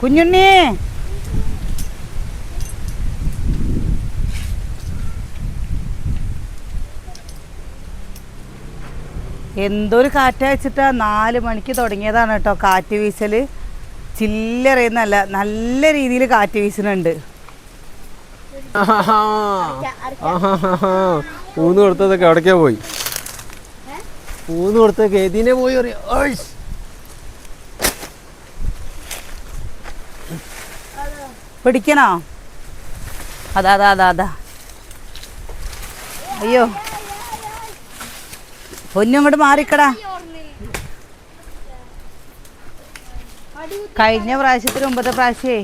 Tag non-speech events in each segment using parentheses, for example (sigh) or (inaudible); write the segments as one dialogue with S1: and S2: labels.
S1: കുഞ്ഞുണ്ണി. എന്തൊരു കാറ്റയച്ചിട്ടാ നാല് മണിക്ക് തുടങ്ങിയതാണ് കേട്ടോ കാറ്റ് വീശൽ. ചില്ലറയെന്നല്ല നല്ല രീതിയിൽ കാറ്റ് വീശുന്നുണ്ട്
S2: ഊന്ന് കൊടുത്തതൊക്കെ അവിടേക്കാ പോയി. ഊന്ന് കൊടുത്തൊക്കെ ഏതിനെ പോയി അറിയാം
S1: പിടിക്കണോ? അതാ അതാ അതാ അതാ. അയ്യോ. പൊന്നും ഇങ്ങോട്ട് മാറിക്കടാ. കഴിഞ്ഞ പ്രാവശ്യത്തിന് മുമ്പത്തെ പ്രാവശ്യേ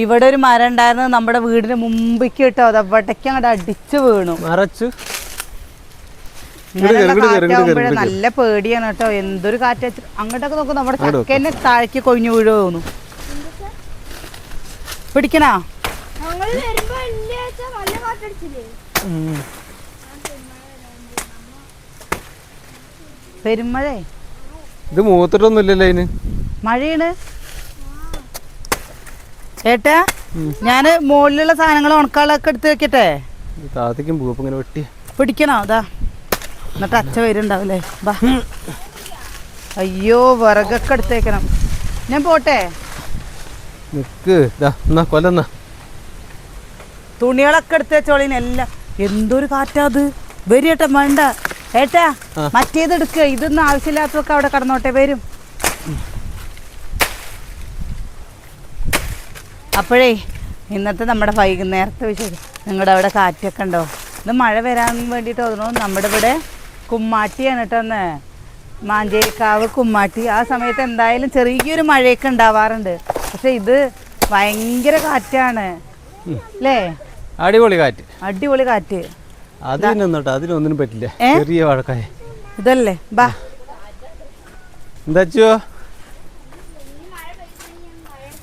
S1: ഇവിടെ ഒരു മരം ഉണ്ടായിരുന്നത് നമ്മുടെ വീടിന് മുമ്പിക്ക് കിട്ടോ. അത് അവിടേക്ക് അങ്ങോട്ട് അടിച്ചു വീണു.
S2: മറച്ചു.
S1: ഇങ്ങനെയുള്ള നല്ല പേടിയാണ് കേട്ടോ. എന്തൊരു കാറ്റ് അങ്ങോട്ടൊക്കെ നോക്കും നമ്മുടെ ചക്കന്നെ താഴേക്ക് കൊഴിഞ്ഞു വീഴുമോ തോന്നുന്നു പിടിക്കണോ. പെരുമഴേ?
S2: ഇത് മൂത്തിട്ടൊന്നും ഇല്ലല്ലോ അതിന്.
S1: മഴയാണ്? ഏട്ടാ ഞാൻ മുകളിലുള്ള സാധനങ്ങൾ ഉണക്കാളൊക്കെ എടുത്ത് വെക്കട്ടെ?
S2: താത്തേക്കും പൂപ്പ് ഇങ്ങനെ വെട്ടി.
S1: പിടിക്കണോ? അതാ എന്നിട്ട് അച്ഛ വരുന്നുണ്ടാവില്ലേ? ബാ. അയ്യോ വിറകൊക്കെ എടുത്തേക്കണം. ഞാൻ പോട്ടെ?
S2: നിക്ക്. ഇതാ എന്നാ കൊല്ലെന്നാ
S1: തുണികളൊക്കെ എടുത്ത് വെച്ചോളിനെല്ലാം എന്തൊരു കാറ്റാത് വരിയേട്ട വേണ്ട. ഏട്ടാ മറ്റേത് എടുക്കുക ഇതൊന്നും ആവശ്യമില്ലാത്തൊക്കെ അവിടെ കടന്നോട്ടെ വരും. അപ്പോഴേ ഇന്നത്തെ നമ്മുടെ വൈകുന്നേരത്തെ വിശേഷം. നിങ്ങളുടെ അവിടെ കാറ്റൊക്കെ ഉണ്ടോ? ഇത് മഴ വരാൻ വേണ്ടിയിട്ട് തോന്നുന്നു. നമ്മുടെ ഇവിടെ കുമ്മാട്ടിയാണ് കേട്ടോ ഒന്ന് മാഞ്ചേരിക്കാവ് കുമ്മാട്ടി. ആ സമയത്ത് എന്തായാലും ചെറിയൊരു മഴയൊക്കെ ഉണ്ടാവാറുണ്ട്. പക്ഷെ ഇത് ഭയങ്കര കാറ്റാണ്. അല്ലേ
S2: അടിപൊളി കാറ്റ്.
S1: അടിപൊളി കാറ്റ്.
S2: അതിനൊന്നും അതിനൊന്നിനും പറ്റില്ല. ചെറിയ വഴക്കായ.
S1: ഇതല്ലേ? ബാ.
S2: എന്താച്ചോ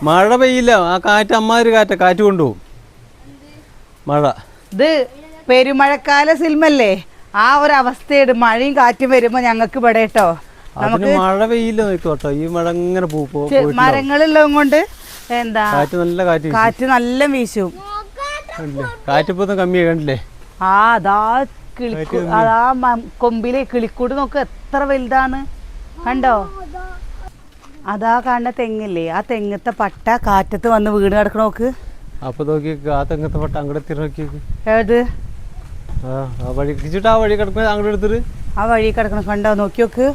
S2: മഴ പെയ്യില്ല. ആ കാറ്റ് അമ്മാതിരി കാറ്റ. കാറ്റ് കൊണ്ടുപോകും. മഴ.
S1: ഇത് പെരുമഴക്കാല സിനിമല്ലേ ആ ഒരു അവസ്ഥയുണ്ട് മഴയും കാറ്റും വരുമ്പോ ഞങ്ങൾക്ക് ഇവിടെ കേട്ടോ.
S2: അതിന് മഴ പെയ്യില്ല നോക്കോട്ടോ ഈ മഴ ഇങ്ങനെ.
S1: മരങ്ങളുള്ളതും കൊണ്ട് എന്താ
S2: കാറ്റ് നല്ല കാറ്റ്.
S1: കാറ്റ് നല്ല വീശും.
S2: കണ്ടില്ലേ? കാറ്റ് ഇപ്പൊ ഒന്ന് കമ്മിയായി കണ്ടില്ലേ?
S1: ആ അതാ കിളിക്കു അതാ കൊമ്പിലെ കിളിക്കൂട് നോക്ക് എത്ര വലുതാണ്. കണ്ടോ? അതാ കാണുന്ന തെങ്ങില്ലേ? ആ തെങ്ങത്തെ പട്ട കാറ്റത്ത് വന്ന് വീട് കിടക്കണ നോക്ക്.
S2: അപ്പൊ നോക്കി ആ തെങ്ങത്തെ പട്ട അങ്ങോട്ട് നോക്കി
S1: ഏത്?
S2: ആ വഴി ആ വഴി കിടക്കുന്ന അങ്ങോട്ട് എടുത്തിട്ട്.
S1: ആ വഴി കിടക്കണ കണ്ടോ? നോക്കി നോക്ക്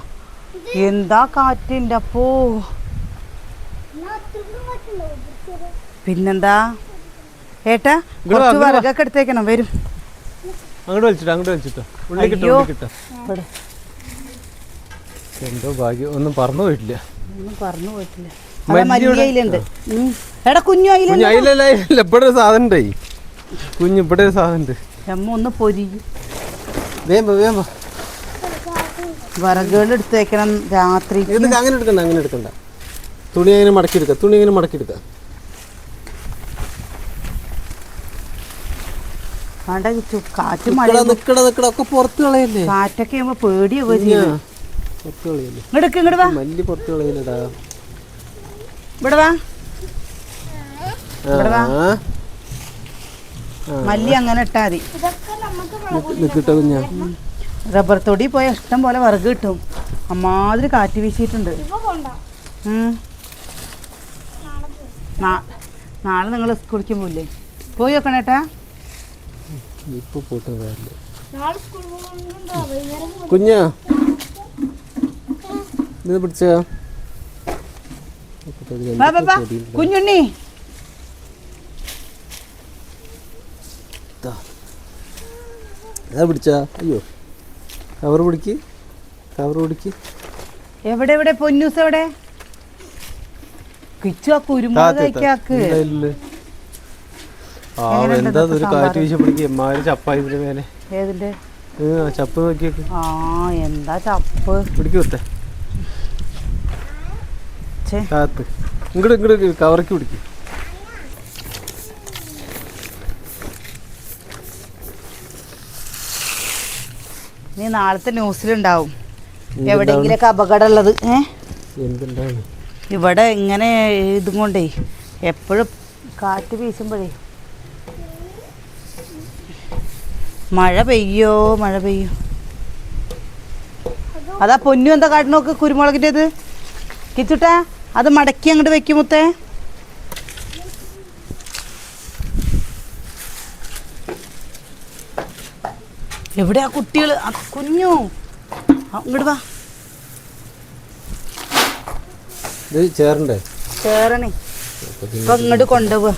S1: എന്താ കാറ്റിന്റെ അപ്പോ? പിന്നെന്താ? ഏട്ടാ കുറച്ച് വിറകൊക്കെ എടുത്തേക്കണം വരും.
S2: അങ്ങോട്ട് വലിച്ചിട്ടോ അങ്ങോട്ട് വലിച്ചിട്ടോ. കിട്ടോ കിട്ടോ. എന്തോ ഭാഗ്യം ഒന്നും പറഞ്ഞു പോയിട്ടില്ല.
S1: ഒന്നും പറഞ്ഞു പോയിട്ടില്ല. എടാ കുഞ്ഞു
S2: അയിലല്ല ഇവിടെ ഒരു സാധനം കുഞ്ഞ് ഇവിടെ ഒരു സാധനം ഉണ്ട്.
S1: ഒന്ന് പൊരി
S2: വേമ്പ വേമ്പ.
S1: വിറകുകൾ എടുത്തേക്കണം രാത്രി.
S2: എന്നിട്ട് അങ്ങനെ എടുക്കണ്ട അങ്ങനെ എടുക്കണ്ട. തുണി അങ്ങനെ മടക്കി എടുക്കാം തുണി അങ്ങനെ മടക്കി എടുക്കാം.
S1: വേണ്ട കാറ്റ് മഴ
S2: നിക്കട നിക്കട. ഒക്കെ പുറത്ത് കളയല്ലേ?
S1: കാറ്റൊക്കെ ആകുമ്പോ പേടിയാവുക
S2: കുഞ്ഞാ,
S1: ചെയ്യും
S2: പുറത്ത് കളയല്ലേ?
S1: ഇങ്ങോട്ട് ഇങ്ങോട്ട് വാ.
S2: മല്ലി പുറത്ത് കളയല്ലടാ.
S1: ഇവിടെ വാ. ഇവിടെ വാ. മല്ലി അങ്ങനെ ഇട്ടാ മതി.
S2: നിക്കട്ടെ കുഞ്ഞാ.
S1: റബ്ബർ തൊടി പോയ ഇഷ്ടം പോലെ വിറക് കിട്ടും. അമ്മാതിരി കാറ്റ് വീശിയിട്ടുണ്ട്.
S3: നാളെ
S1: നിങ്ങൾ സ്കൂളിലേക്ക് പോയില്ലേ പോയി നോക്കണേട്ടാ
S2: ഇപ്പൊ പോട്ട് കാര്യമില്ല
S3: നാളെ സ്കൂളിൽ പോകുന്നുണ്ടോ? വൈകുന്നേരം പോകും
S2: കുഞ്ഞാ. ഇത് പിടിച്ച?
S1: വാ വാ, വാ. കുഞ്ഞുണ്ണി.
S2: പിടിച്ച? അയ്യോ. കവർ പിടിക്ക് കവർ പിടിക്ക്
S1: എവിടെ എവിടെ? പൊന്നൂസ് എവിടെ? കിച്ചു ആ കുരുമുളക് കഴിക്കാക്ക്
S2: ആ എന്താ ഒരു കാറ്റ് വീശ പിടിക്ക്. എമ്മാര് ചപ്പായി ഇതിന്റെ മേലെ.
S1: ഏതിന്റെ
S2: ചപ്പ് നോക്കിയേക്ക്.
S1: ആ എന്താ ചപ്പ്?
S2: പിടിക്ക് വിട്ടെ
S1: ഛേ.
S2: കാത്ത് ഇങ്ങോട്ട് ഇങ്ങോട്ട് കവറക്ക് പിടിക്ക്.
S1: നീ നാളത്തെ ന്യൂസിലുണ്ടാവും? എവിടെയെങ്കിലൊക്കെ അപകടം ഉള്ളത് ഏ ഇവിടെ ഇങ്ങനെ ഇതും കൊണ്ടേ എപ്പോഴും കാറ്റ് വീശുമ്പോഴേ. മഴ പെയ്യോ? മഴ പെയ്യോ? അതാ പൊന്നു എന്താ കാട്ടിനോക്ക് കുരുമുളകിന്റെത്? കിച്ചുട്ടാ അത് മടക്കി അങ്ങോട്ട് വെക്കും മുത്തേ ആ കുട്ടികൾ കുഞ്ഞു. ആ, ഇങ്ങോട്ട് വാ.
S2: ചേറണ്ടേ?
S1: കേറണേ ഇപ്പൊ ഇങ്ങോട്ട് കൊണ്ടുപോവാ.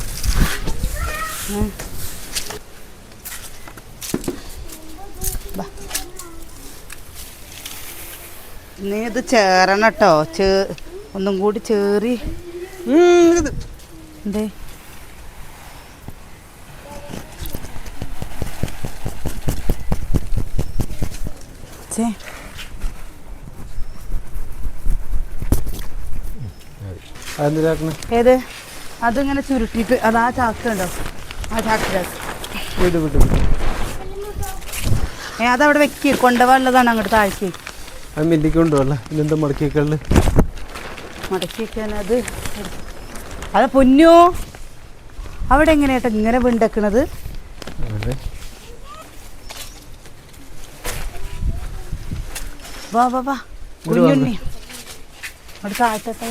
S1: നീ ഇത് ചേരണം കേട്ടോ. ചേ ഒന്നും കൂടി ചേറി. എന്തേ? ചേ
S2: അതെന്തിനാക്കണേ
S1: ഏത്? അതിങ്ങനെ ചുരുട്ടിയിട്ട് അത് ആ ചാക്ക് ഉണ്ടോ ആ ചാക്കിലേക്ക് ഏ അതവിടെ വെക്കി. കൊണ്ടുപോകാനുള്ളതാണ് അങ്ങോട്ട്
S2: താഴ്ച
S1: മടക്കി വെക്കാൻ അത്? പൊന്നോ പൊന്നു? അവിടെ എങ്ങനെയാട്ടോ ഇങ്ങനെ വിണ്ടക്കണത്? വാ വാ വാ. കുഞ്ഞുണ്ണി. അവിടെ താഴ്ത്തട്ടെ.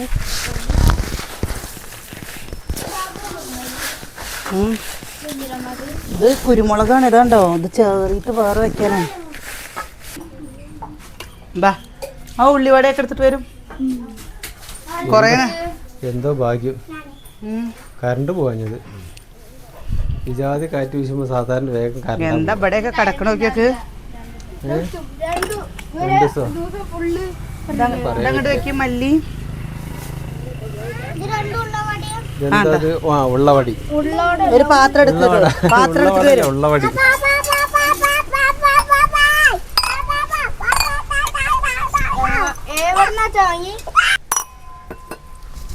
S1: ഇത് കുരുമുളകാണ് ഇതാണ്ടോ? ഇത് ചേറിയിട്ട് വേറെ വെക്കാനാണ് ബാ. ആ ഉള്ളിവടയൊക്കെ എടുത്തിട്ട് വരും. കുറേ
S2: എന്തോ ഭാഗ്യം. കറണ്ട് പോവാഞ്ഞത് വിജാതി കാറ്റ് വീശുമ്പോ സാധാരണ വേഗം കറണ്ട്
S1: എന്താ ഇവിടെയൊക്കെ കിടക്കണ ഇതങ്ങോട്ട് വെക്കും മല്ലി.
S2: ഉള്ളവടി.
S1: ഒരു പാത്രം എടുത്തിട്ട്. പാത്രം എടുത്തിട്ട് വരും.
S2: ഉള്ളവടി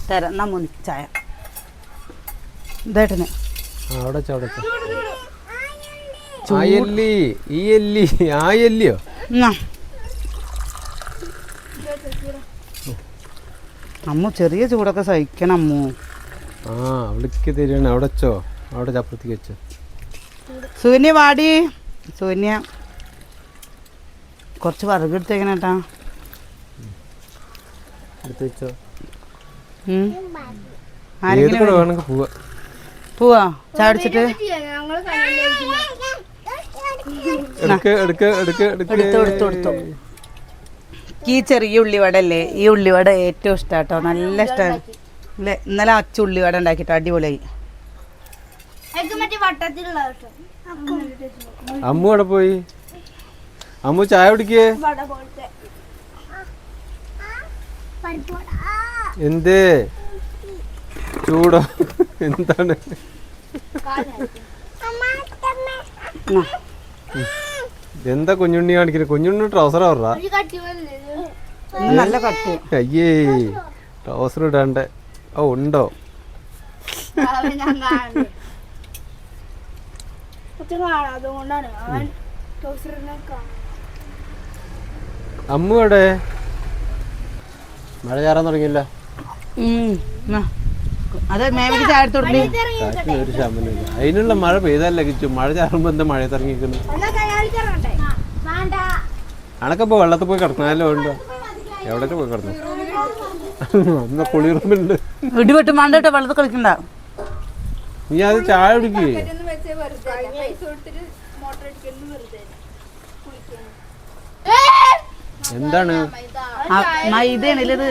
S1: തരാം മുനി ചായ. ഇതായിട്ടനെ.
S2: ആ അവിടെ വെച്ചോ. ആ എല്ലി ഈ എല്ലി ആ എല്ലിയോ?
S1: എന്നാ. അമ്മു ചെറിയ ചൂടൊക്കെ സഹിക്കണം അമ്മു.
S2: ആ വിളിക്ക് തരണം അവിടെ വെച്ചോ. അവിടെ ചപ്പത്തിക്ക് വെച്ചോ.
S1: സൂന്യ വാടി. സൂന്യ കുറച്ച് വറുകെടുത്തേക്കണേട്ടാ എടുത്തേക്കണ കേട്ടാ.
S2: എടുത്ത് വെച്ചോ. വേണമെങ്കിൽ പോവാ.
S1: പോവാ.
S2: എടുക്ക് എടുക്ക് എടുക്ക് എടുക്ക്.
S1: എടുത്തു എടുത്തു എടുത്തു. ഈ ചെറിയ ഉള്ളിവട അല്ലേ ഈ ഉള്ളിവട ഏറ്റവും ഇഷ്ടം കേട്ടോ നല്ല ഇഷ്ടമാണ് അല്ലേ ഇന്നലെ അച്ചു ഉള്ളിവട ഉണ്ടാക്കിട്ടോ. അടിപൊളിയായി.
S2: അമ്മു അവിടെ പോയി. അമ്മു ചായ കുടിക്കേ. എന്ത്? ചൂടോ? എന്താണ്? എന്താ കുഞ്ഞുണ്ണി കാണിക്കുന്നത്? കുഞ്ഞുണ്ണി ട്രൗസർ
S1: നല്ല കട്ടി.
S2: അയ്യേ ട്രൗസർ ഇടാണ്ട്. ഓ ഉണ്ടോ? അമ്മു എവിടെ? മഴ ചാറാൻ തുടങ്ങിയില്ല. അതിനുള്ള മഴ പെയ്തല്ലേ കിച്ചു. മഴ ചാറുമ്പോ എന്താ മഴ
S3: ഇറങ്ങട്ടെ
S2: അണക്കപ്പോ വെള്ളത്തിൽ പോയി കിടക്കണല്ലോ ഉണ്ടോ? എവിടെ പോയി കിടന്നു? അന്ന് കുളിറുമ്പുണ്ട്
S1: ഇടിവെട്ട് മാണ്ട കേട്ടോ വെള്ളത്തിൽ കളിക്കണ്ട.
S2: നീ അത് ചായ കുടിക്കേ.
S3: പൈസ കൊടുത്തിട്ട് മോട്ടർ അടിക്കുന്നു വെറുതെ
S2: എന്താണ്?
S1: ആ, മൈദയാണല്ലേ ഇത്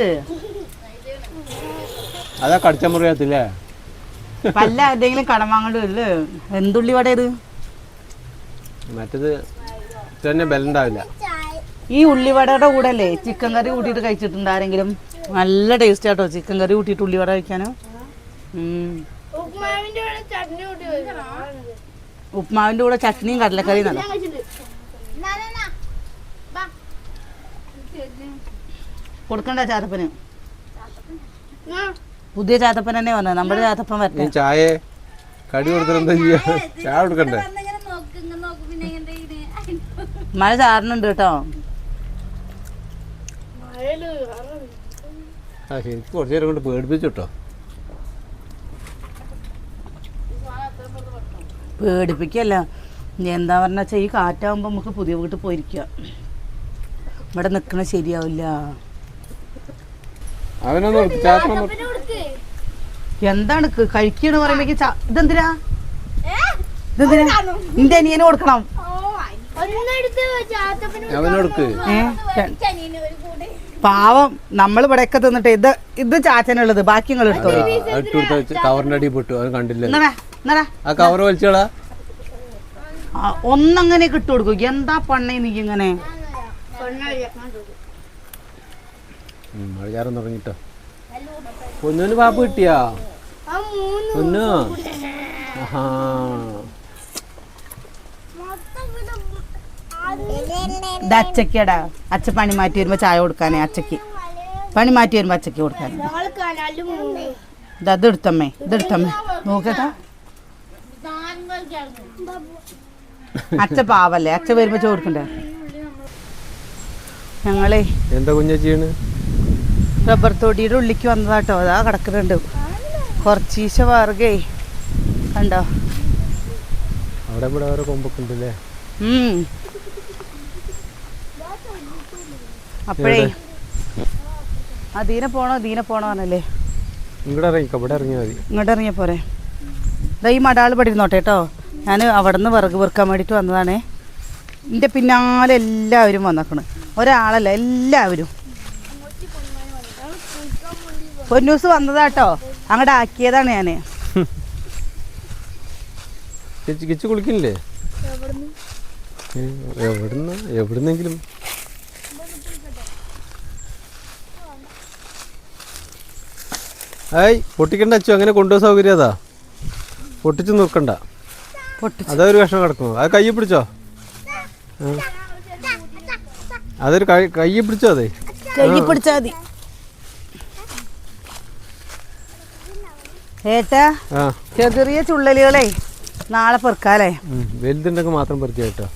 S2: അതാ കടിച്ചമുറിയത്തില്ലേ
S1: പല്ല ആരുടെങ്കിലും കടം വാങ്ങേണ്ടി എന്തുള്ളി വട ഇത്?
S2: മറ്റത് തന്നെ ബലുണ്ടാവില്ല
S1: ഈ ഉള്ളിവടയുടെ കൂടെ അല്ലേ ചിക്കൻ കറി കൂട്ടിയിട്ട് കഴിച്ചിട്ടുണ്ട് ആരെങ്കിലും? നല്ല ടേസ്റ്റ് ആട്ടോ ചിക്കൻ കറി കൂട്ടിയിട്ട് ഉള്ളിവട കഴിക്കാനോ.
S3: ഉപ്മാവിന്റെ കൂടെ
S1: ചട്നിയും കടലക്കറിയും നല്ല. കൊടുക്കണ്ട ചാത്തപ്പന്. പുതിയ ചാത്തപ്പൻ തന്നെ വന്നത്. നമ്മുടെ ചാത്തപ്പൻ വരട്ടെ.
S2: ചായ? കടി കൊടുത്തിട്ട് എന്താ ചെയ്യാ? ചായ കൊടുക്കണ്ടേ?
S1: മഴ ചാറുന്നുണ്ട് കേട്ടോ.
S2: ആ ശരിക്കും കുറച്ച് നേരം കൊണ്ട് പേടിപ്പിച്ചു കേട്ടോ.
S1: പേടിപ്പിക്കല്ല. എന്താ പറഞ്ഞാ വെച്ചാൽ ഈ കാറ്റാകുമ്പോൾ നമുക്ക് പുതിയ വീട്ടിൽ പോയിരിക്കുക ഇവിടെ നിൽക്കണ ശരിയാവില്ല. എന്താണ് കഴിക്കണ പറയുമ്പോ ഇതെന്തിനാ? ഇതെന്തിനാ? നിന്റെ അനിയനെ കൊടുക്കണം.
S3: ഓ, ഒന്നെടുത്ത് ചാത്തപ്പന്
S2: അവന് കൊടുക്ക്.
S3: ഒരു കൂടെ.
S1: പാവം. നമ്മൾ ഇവിടെയൊക്കെ തിന്നിട്ട് ഇത് ഇത് ചാച്ചനുള്ളത്. ബാക്കി നിങ്ങൾ എടുത്തോളൂ.
S2: ആ, ഇട്ട് കവറിന്റെ അടി പെട്ടു. അവൻ കണ്ടില്ല.
S1: എന്നടാ എന്നടാ
S2: ആ കവർ വലിച്ചോളാ.
S1: ഒന്നങ്ങനെ കിട്ടു കൊടുക്കും. എന്താ പണ്ണേ നീ ഇങ്ങനെ?
S2: മഴചാരം തുടങ്ങിട്ടോ. പൊന്നൂന് പാപ്പ് കിട്ടിയാ?
S3: ആ മൂന്ന്
S2: പൊന്നു. ആഹാ
S3: മൊത്തം പിന്നെ
S1: ഇത് അച്ചക്കടാ അച്ഛ പണി മാറ്റി വരുമ്പോ ചായ കൊടുക്കാനേ അച്ചക്ക്. പണി മാറ്റി വരുമ്പോ അച്ചക്ക് കൊടുക്കാൻ.
S3: ഇതെടുത്തമ്മേ ഇതെടുത്തമ്മേ മൂന്ന്
S1: ഇത് അത് എടുത്തമ്മേ ഇത് എടുത്തമ്മേ. നോക്കട്ടാ അച്ഛ പാവല്ലേ? അച്ഛ വരുമ്പോ ചോദിക്കണ്ടേ ഞങ്ങളേ
S2: എന്താ കുഞ്ഞ ചെയ്യണ്?
S1: റബ്ബർ തൊടിയുടെ ഉള്ളിക്ക് വന്നതാട്ടോ. അതാ കിടക്കുന്നുണ്ട്. കുറച്ചീശ വർഗേ കണ്ടോ?
S2: അവിടെ ഇവിടെ കൊമ്പൊക്കെ ഉണ്ടല്ലേ?
S1: ഉം. ആ അതീനെ പോണോ ദീനെ പോണോ പറഞ്ഞല്ലേ?
S2: ഇങ്ങോട്ട് ഇറങ്ങിക്കോ ഇവിടെ ഇറങ്ങിയാൽ മതി.
S1: ഇങ്ങോട്ട് ഇറങ്ങിയ പോരെ. ഇതാ ഈ മടാൾ പടിയിരുന്നോട്ടെ കേട്ടോ. ഞാൻ അവിടെ നിന്ന് വിറക് വെറുക്കാൻ വേണ്ടിയിട്ട് വന്നതാണേ. എന്റെ പിന്നാലെ എല്ലാവരും വന്നേക്കണ്. ഒരാളല്ല എല്ലാവരും. പൊന്നൂസ് വന്നതാട്ടോ അങ്ങോട്ട് ആക്കിയതാണ് ഞാൻ
S2: കിച്ച് ഏ, എവിടുന്ന്? എവിടുന്നെങ്കിലും ഏയ് പൊട്ടിക്കണ്ട അച്ചു അങ്ങനെ കൊണ്ടുപോകാൻ സൗകര്യം അതാ. പൊട്ടിച്ചു നോക്കണ്ട അതൊരു കഷ്ണം കിടക്കുന്നു അത് കയ്യിൽ പിടിച്ചോ? അതൊരു കയ്യിൽ പിടിച്ചോ അതെ?
S1: പിടിച്ചാ മതി. ഏട്ടാ
S2: ആ.
S1: ചെറിയ ചുള്ളലുകളെ നാളെ പെറുക്കാലേ.
S2: വലുതുണ്ടെങ്കിൽ മാത്രം പറിക്കുക കേട്ടോ.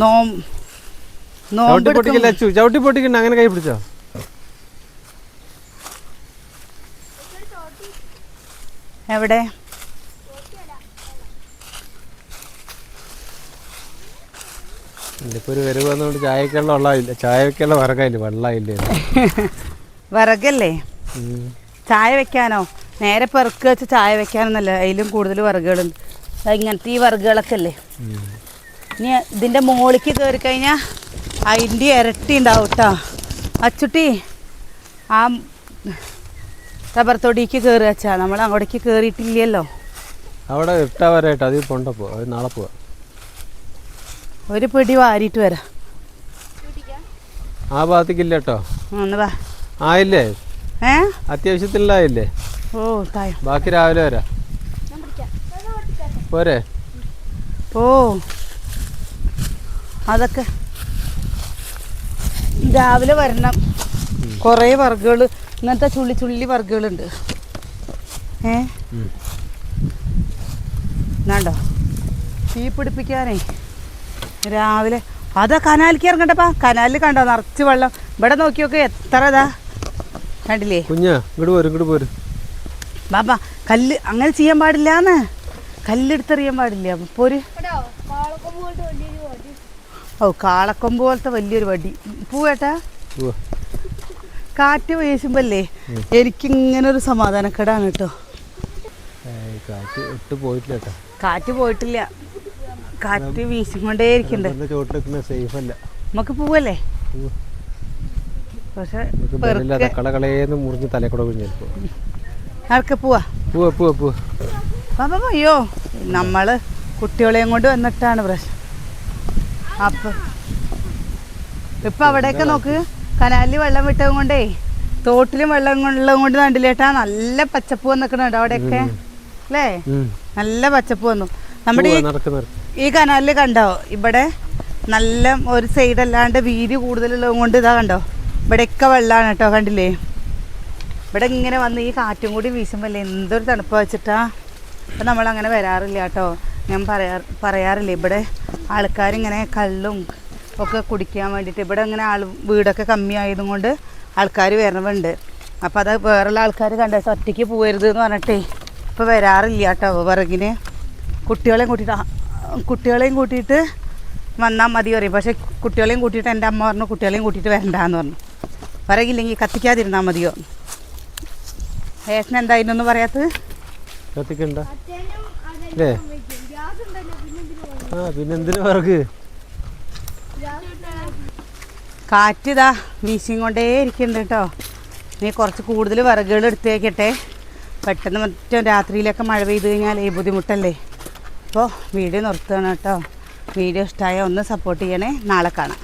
S1: നോം നോമ്പ്
S2: പൊട്ടിക്കില്ല ചവിട്ടി പൊട്ടിക്കണ്ട അങ്ങനെ കൈ പിടിച്ചോ?
S1: എവിടെ?
S2: ഇപ്പൊ ഒരു വരവ് വന്നുകൊണ്ട് ചായക്കുള്ള വെള്ളമില്ല ചായക്കുള്ള വിറകായില്ല? വെള്ളമില്ല (laughs)
S1: വിറകല്ലേ? ചായ വെക്കാനോ? നേരെ പെറുക്ക് വെച്ച് ചായ വെക്കാനൊന്നല്ല. അതിലും കൂടുതൽ വിറകുകളുണ്ട് ഇങ്ങനത്തെ ഈ വിറകുകളൊക്കെ അല്ലേ ഇനി ഇതിന്റെ മോളിക്ക് കയറി കഴിഞ്ഞാ അതിന്റെ ഇരട്ടി ഉണ്ടാവും കേട്ടോ അച്ചുട്ടി ആ റബ്ബർ തൊടിക്ക് കയറി വെച്ചാ നമ്മൾ അങ്ങോട്ടേക്ക് കയറിയിട്ടില്ലല്ലോ
S2: അവിടെ ഇട്ടാ വരായിട്ട് അതിൽ പോണ്ട പോ. നാളെ പോവാ.
S1: ഒരു പിടി വാരിയിട്ട് വരാം.
S2: ആ ഭാഗത്തേക്കില്ല കേട്ടോ
S1: ഒന്ന് വാ.
S2: ആയില്ലേ?
S1: ഏ?
S2: അത്യാവശ്യത്തിലായില്ലേ
S1: ഓ തായോ.
S2: ബാക്കി രാവിലെ വരാ. പോരെ?
S1: ഓ. അതൊക്കെ. രാവിലെ വരണം. കുറേ വർഗുകൾ ഇങ്ങനത്തെ ചുള്ളി ചുള്ളി വർഗുകളുണ്ട്. ഏ. എന്നാണ്ടോ തീ പിടിപ്പിക്കാനേ. രാവിലെ. അതാ കനാലിക്ക് ഇറങ്ങണ്ടപ്പാ കനാലിൽ കണ്ടോ? നിറച്ച് വെള്ളം. ഇവിടെ നോക്കി നോക്കി എത്ര ഇതാ. കണ്ടില്ലേ?
S2: കുഞ്ഞാ ഇങ്ങോട്ട് പോരും ഇങ്ങോട്ട് പോരും.
S1: ബാബാ കല്ല് അങ്ങനെ ചെയ്യാൻ പാടില്ലാന്ന്. കല്ലെടുത്തെറിയാൻ പാടില്ല.
S3: പോര്.
S1: ഓ കാളക്കൊമ്പ് പോലത്തെ വലിയൊരു വടി. പൂവേട്ടാ
S2: പോവാ
S1: കാറ്റ് വീശുമ്പല്ലേ എനിക്കിങ്ങനെ ഒരു സമാധാനക്കേടാണ് കേട്ടോ.
S2: കാറ്റ് ഇട്ട് പോയിട്ടില്ല കേട്ടോ.
S1: കാറ്റ് പോയിട്ടില്ല. കാറ്റ് വീശിക്കൊണ്ടേ ഇരിക്കണ്ട്
S2: സേഫ് അല്ല
S1: നമുക്ക് പോവല്ലേ?
S2: പോവാ.
S1: പക്ഷെ
S2: മുറിഞ്ഞ് തലേ കൂടെ ചിലപ്പോ
S1: പോവാ?
S2: പോവാ പോവാ പോവാ.
S1: അയ്യോ നമ്മൾ കുട്ടികളെയും കൊണ്ട് വന്നിട്ടാണ് പ്രശ്നം. അപ്പൊ ഇപ്പൊ അവിടെയൊക്കെ നോക്ക്. കനാലിൽ വെള്ളം വിട്ടത് കൊണ്ടേ തോട്ടിലും വെള്ളം ഉള്ളത് കൊണ്ട് കണ്ടില്ലേട്ടാ നല്ല പച്ചപ്പ് വന്നിക്കണുണ്ട് അവിടെയൊക്കെ. അല്ലേ? നല്ല പച്ചപ്പ് വന്നു. നമ്മുടെ ഈ കനാലിൽ കണ്ടോ? ഇവിടെ നല്ല ഒരു സൈഡ് അല്ലാണ്ട് വീതി കൂടുതലുള്ളത് കൊണ്ട് ഇതാ കണ്ടോ? ഇവിടെയൊക്കെ വെള്ളമാണ് കേട്ടോ കണ്ടില്ലേ? ഇവിടെ ഇങ്ങനെ വന്ന് ഈ കാറ്റും കൂടി വീശുമ്പോൾ എന്തൊരു തണുപ്പ് വെച്ചിട്ടാ. അപ്പം നമ്മളങ്ങനെ വരാറില്ല കേട്ടോ. ഞാൻ പറയാ പറയാറില്ല. ഇവിടെ ആൾക്കാരിങ്ങനെ കള്ളും ഒക്കെ കുടിക്കാൻ വേണ്ടിയിട്ട്. ഇവിടെ അങ്ങനെ ആൾ വീടൊക്കെ കമ്മിയായതും കൊണ്ട് ആൾക്കാർ വരണമുണ്ട് അപ്പോൾ അത് വേറെയുള്ള ആൾക്കാർ കണ്ട ഒറ്റയ്ക്ക് പോകരുത് എന്ന് പറഞ്ഞിട്ടേ ഇപ്പോൾ വരാറില്ല കേട്ടോ. വിറകിന് കുട്ടികളെയും കൂട്ടിയിട്ട് കുട്ടികളെയും കൂട്ടിയിട്ട് വന്നാൽ മതി പറയും. പക്ഷേ കുട്ടികളെയും കൂട്ടിയിട്ട് എന്റെ അമ്മ പറഞ്ഞു കുട്ടികളെയും കൂട്ടിയിട്ട് വരണ്ടാന്ന് പറഞ്ഞു. വിറകില്ലെങ്കിൽ കത്തിക്കാതിരുന്നാൽ മതിയോ? ഏട്ടൻ എന്തായിരുന്നു ഒന്ന് പറയാത്തത്?
S2: കത്തിക്കണ്ട. ആ പിന്നെ എന്തിനു വിറക്?
S3: ഗ്യാസ് ഉണ്ടല്ലോ
S1: കാറ്റ് ഇതാ വീശിയും കൊണ്ടേ ഇരിക്കുന്നുണ്ട് കേട്ടോ. നീ കുറച്ച് കൂടുതൽ വിറകുകൾ എടുത്തേക്കട്ടെ. പെട്ടെന്ന് മറ്റും രാത്രിയിലൊക്കെ മഴ പെയ്ത് കഴിഞ്ഞാൽ ഈ ബുദ്ധിമുട്ടല്ലേ? അപ്പോൾ വീഡിയോ നിർത്തുകയാണ് കേട്ടോ. വീഡിയോ ഇഷ്ടമായ ഒന്ന് സപ്പോർട്ട് ചെയ്യണേ. നാളെ കാണാം.